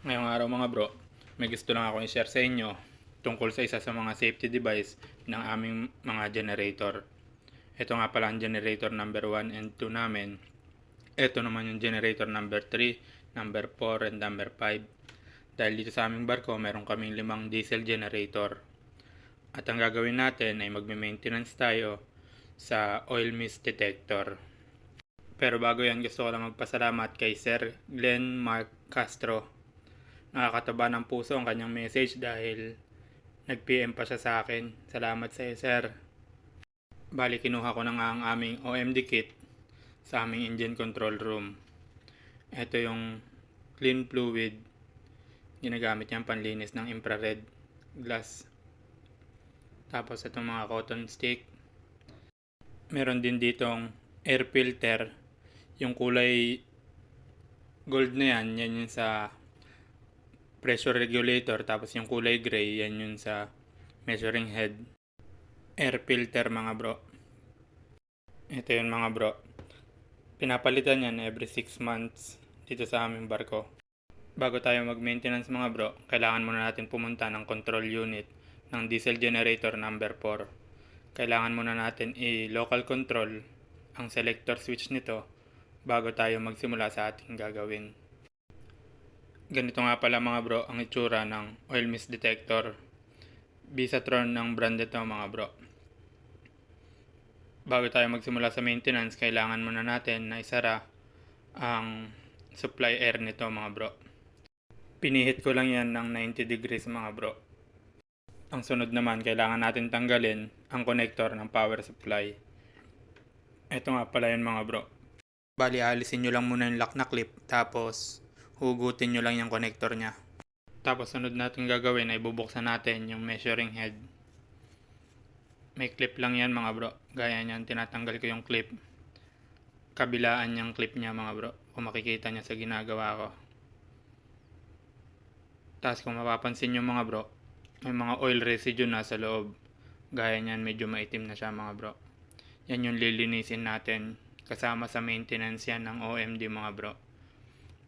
Ngayong araw mga bro, may gusto lang ako i-share sa inyo tungkol sa isa sa mga safety device ng aming mga generator. Ito nga pala ang generator number 1 and 2 namin. Ito naman yung generator number 3, number 4, and number 5. Dahil dito sa aming barko, meron kaming limang diesel generator. At ang gagawin natin ay magme-maintenance tayo sa oil mist detector. Pero bago yan, gusto ko lang magpasalamat kay Sir Glenn Mark Castro. Nakakataba ng puso ang kanyang message dahil nag-PM pa siya sa akin. Salamat sa iyo, Sir. Bali, kinuha ko na nga ang aming OMD kit sa aming engine control room. Ito yung clean fluid. Ginagamit niyang panlinis ng infrared glass. Tapos itong mga cotton stick. Meron din ditong air filter. Yung kulay gold na yan, yan yung sa pressure regulator. Tapos yung kulay gray, yan yung sa measuring head. Air filter mga bro. Ito yun mga bro. Pinapalitan yan every 6 months dito sa aming barko. Bago tayo mag-maintenance mga bro, kailangan muna natin pumunta ng control unit ng diesel generator number 4. Kailangan muna natin i-local control ang selector switch nito bago tayo magsimula sa ating gagawin. Ganito nga pala mga bro ang itsura ng oil mist detector. Bisatron ng brand ito mga bro. Bago tayo magsimula sa maintenance, kailangan muna natin na isara ang supply air nito mga bro. Pinihit ko lang yan ng 90 degrees mga bro. Ang sunod naman, kailangan natin tanggalin ang connector ng power supply. Ito nga pala yun mga bro. Bali, alisin nyo lang muna yung lock na clip, tapos hugutin nyo lang yung connector niya. Tapos sunod natin gagawin ay bubuksan natin yung measuring head. May clip lang yan mga bro. Gaya niyan, tinatanggal ko yung clip. Kabilaan yung clip niya mga bro. Kung makikita niya sa ginagawa ko. Tapos kung mapapansin nyo mga bro, may mga oil residue na sa loob. Gaya niyan, medyo maitim na siya mga bro. Yan yung lilinisin natin. Kasama sa maintenance yan ng OMD mga bro.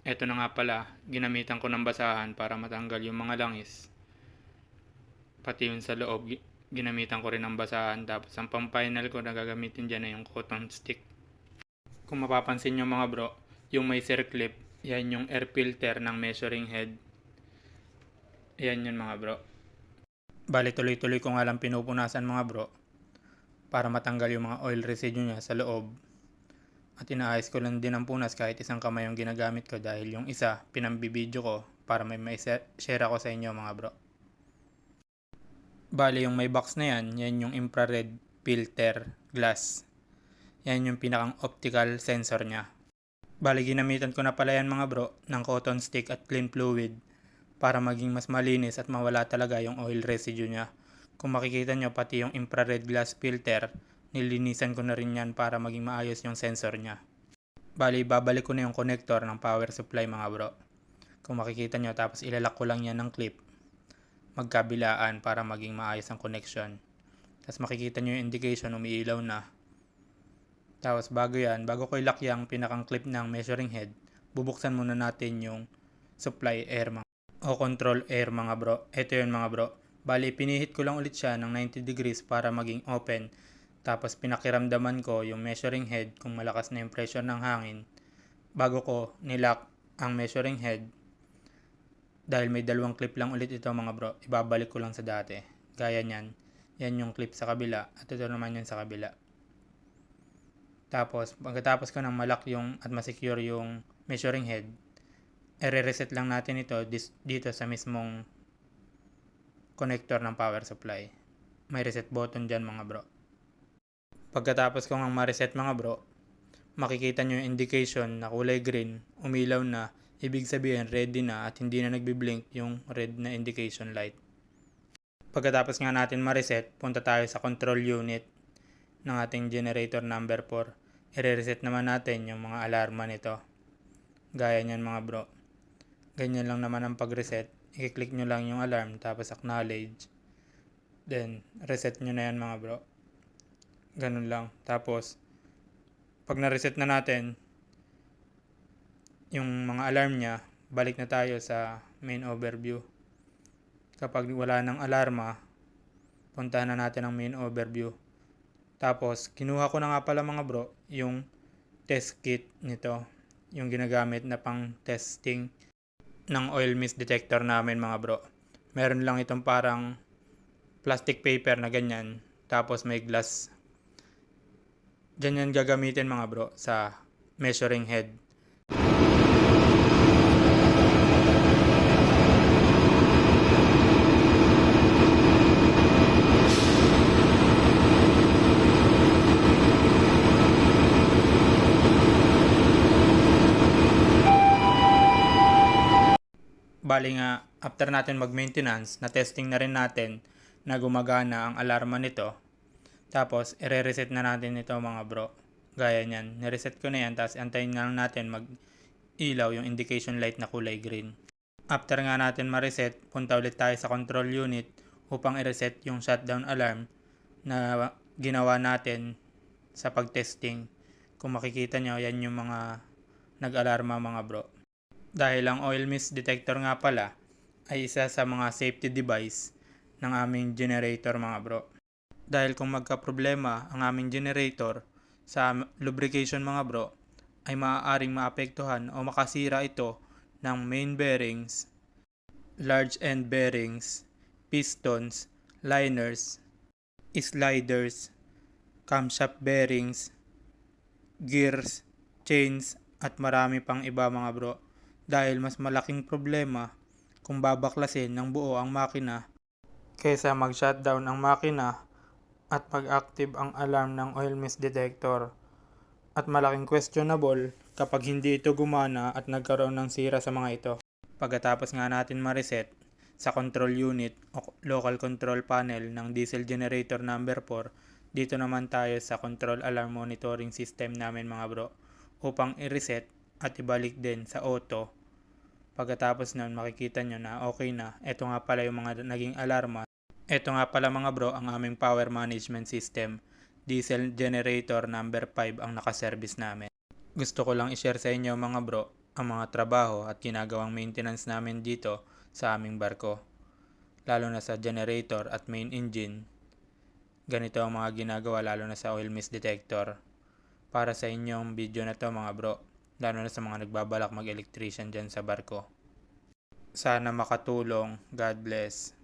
Ito na nga pala, ginamitan ko ng basahan para matanggal yung mga langis. Pati yun sa loob, gi- ginamitan ko rin ng basahan. Tapos ang pang-final ko na gagamitin dyan ay yung cotton stick. Kung mapapansin nyo mga bro, yung may circlip, yan yung air filter ng measuring head. Yan yun mga bro. Bali tuloy-tuloy ko nga lang pinupunasan mga bro para matanggal yung mga oil residue niya sa loob. At inaayos ko lang din ang punas kahit isang kamay yung ginagamit ko dahil yung isa pinambibidyo ko para may may share ako sa inyo mga bro. Bali yung may box na yan, yan yung infrared filter glass. Yan yung pinakang optical sensor niya. Bali ginamitan ko na pala yan mga bro ng cotton stick at clean fluid para maging mas malinis at mawala talaga yung oil residue niya. Kung makikita nyo pati yung infrared glass filter, nilinisan ko na rin yan para maging maayos yung sensor niya. Bali, babalik ko na yung connector ng power supply mga bro. Kung makikita nyo, tapos ilalak ko lang yan ng clip. Magkabilaan para maging maayos ang connection. Tapos makikita nyo yung indication, umiilaw na. Tapos bago yan, bago ko ilak yung pinakang clip ng measuring head, bubuksan muna natin yung supply air mga o control air mga bro. Ito yun mga bro. Bali, pinihit ko lang ulit siya ng 90 degrees para maging open. Tapos pinakiramdaman ko yung measuring head kung malakas na yung pressure ng hangin. Bago ko nilock ang measuring head, dahil may dalawang clip lang ulit ito mga bro, ibabalik ko lang sa dati. Gaya niyan, yan yung clip sa kabila at ito naman yung sa kabila. Tapos, pagkatapos ko nang malak yung at masecure yung measuring head, i-reset lang natin ito dito sa mismong connector ng power supply. May reset button dyan mga bro. Pagkatapos ko ngang ma-reset mga bro, makikita nyo yung indication na kulay green, umilaw na, ibig sabihin ready na at hindi na nagbiblink yung red na indication light. Pagkatapos nga natin ma-reset, punta tayo sa control unit ng ating generator number 4. I-reset naman natin yung mga alarma nito. Gaya niyan mga bro. Ganyan lang naman ang pag-reset. I-click nyo lang yung alarm tapos acknowledge. Then, reset nyo na yan mga bro. Ganun lang. Tapos, pag na-reset na natin, yung mga alarm niya, balik na tayo sa main overview. Kapag wala ng alarma, puntahan na natin ang main overview. Tapos, kinuha ko na nga pala mga bro, yung test kit nito. Yung ginagamit na pang testing ng oil mist detector namin mga bro. Meron lang itong parang plastic paper na ganyan. Tapos may glass. Diyan yan gagamitin mga bro sa measuring head. Bali nga, after natin mag-maintenance, na testing na rin natin na gumagana ang alarma nito. Tapos, ire-reset na natin ito mga bro. Gaya niyan. Nireset ko na yan, tapos antayin na lang natin mag-ilaw yung indication light na kulay green. After nga natin ma-reset, punta ulit tayo sa control unit upang i-reset yung shutdown alarm na ginawa natin sa pag-testing. Kung makikita nyo, yan yung mga nag-alarma mga bro. Dahil ang oil mist detector nga pala ay isa sa mga safety device ng aming generator mga bro. Dahil kung magka-problema ang aming generator sa lubrication mga bro, ay maaaring maapektuhan o makasira ito ng main bearings, large end bearings, pistons, liners, sliders, camshaft bearings, gears, chains, at marami pang iba mga bro. Dahil mas malaking problema kung babaklasin ng buo ang makina kaysa mag-shutdown ang makina at mag-active ang alarm ng oil mist detector. At malaking questionable kapag hindi ito gumana at nagkaroon ng sira sa mga ito. Pagkatapos nga natin ma-reset sa control unit o local control panel ng diesel generator number 4, dito naman tayo sa control alarm monitoring system namin mga bro upang i-reset at ibalik din sa auto. Pagkatapos nun makikita nyo na okay na. Ito nga pala yung mga naging alarma. Ito nga pala mga bro ang aming power management system. Diesel generator number 5 ang nakaservice namin. Gusto ko lang i-share sa inyo mga bro ang mga trabaho at ginagawang maintenance namin dito sa aming barko. Lalo na sa generator at main engine. Ganito ang mga ginagawa lalo na sa oil mist detector. Para sa inyong video na to mga bro, lalo na sa mga nagbabalak mag-electrician dyan sa barko. Sana makatulong. God bless.